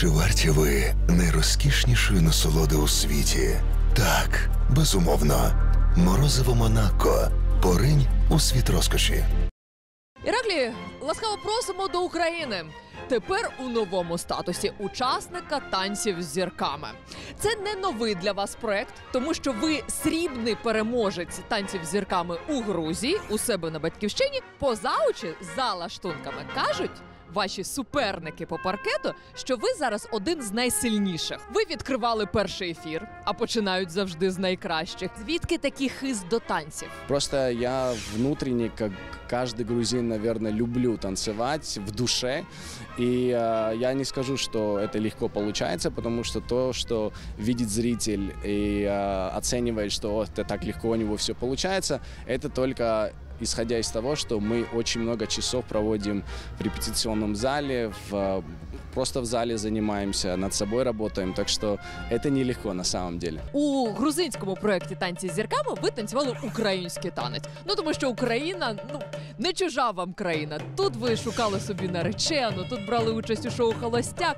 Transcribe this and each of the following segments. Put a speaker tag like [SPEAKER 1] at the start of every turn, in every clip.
[SPEAKER 1] Чи варті ви найрозкішнішої насолоди у світі? Так, безумовно. Морозиво Монако. Поринь у світ розкоші.
[SPEAKER 2] Іраклі, ласкаво просимо до України. Тепер у новому статусі учасника танців з зірками. Це не новий для вас проект, тому що ви срібний переможець танців з зірками у Грузії у себе на батьківщині. Поза очі за лаштунками кажуть Ваші суперники по паркету, що ви зараз один з найсильніших. Ви відкривали перший ефір, а починають завжди з найкращих. Звідки такий хист до танців?
[SPEAKER 3] Просто я внутренне, как каждый грузин, наверное, люблю танцевать в душе. И э, я не скажу, что это легко получается, потому что то, что видит зритель и э, оценивает, что «О, это так легко у него все получается, это только исходя из того, что мы очень много часов проводим в репетиционном зале, в, просто в зале занимаемся, над собой работаем. Так что это нелегко на самом деле.
[SPEAKER 2] У грузинському проєкті танці з зірками ви танцювали український танець. Ну тому що Україна ну не чужа вам країна. Тут ви шукали собі наречену, тут брали участь у шоу Холостяк.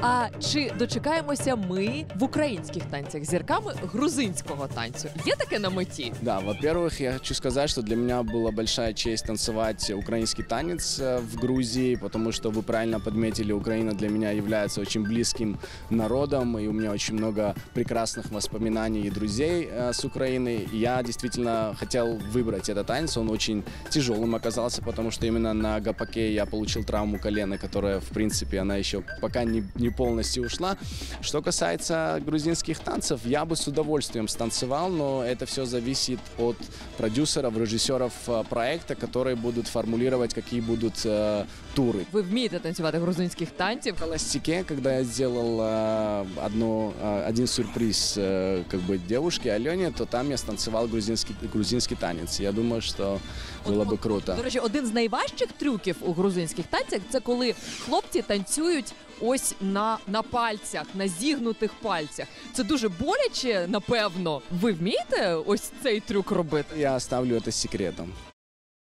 [SPEAKER 2] А чи дочекаємося ми в українських танцях з зірками грузинського танцю? Є таке на меті?
[SPEAKER 3] Да, во-первых, я хочу сказать, что для меня была большая честь танцевать украинский танец э, в Грузии, потому что вы правильно подметили, Украина для меня является очень близким народом, и у меня очень много прекрасных воспоминаний и друзей э, с Украины. И я действительно хотел выбрать этот танец, он очень тяжелым оказался, потому что именно на гапаке я получил травму колена, которая, в принципе, она еще пока не, не полностью ушла. Что касается грузинских танцев, я бы с удовольствием станцевал, но это все зависит от продюсеров, режиссеров э, проекта, которые будут формулировать, какие будут э, туры.
[SPEAKER 2] Ви вмієте танцювати грузинських танців?
[SPEAKER 3] В холостяке, когда я сделал э, одно, э, один сюрприз э, как бы девушке Алене, то там я станцевал грузинский, грузинский танец. Я думаю, что было бы круто.
[SPEAKER 2] До речі, один з найважчих трюків у грузинських танцях це коли хлопці танцюють ось на, на пальцях, на зігнутих пальцях. Це дуже боляче, напевно. Ви вмієте ось цей трюк робити?
[SPEAKER 3] Я оставлю это секретом.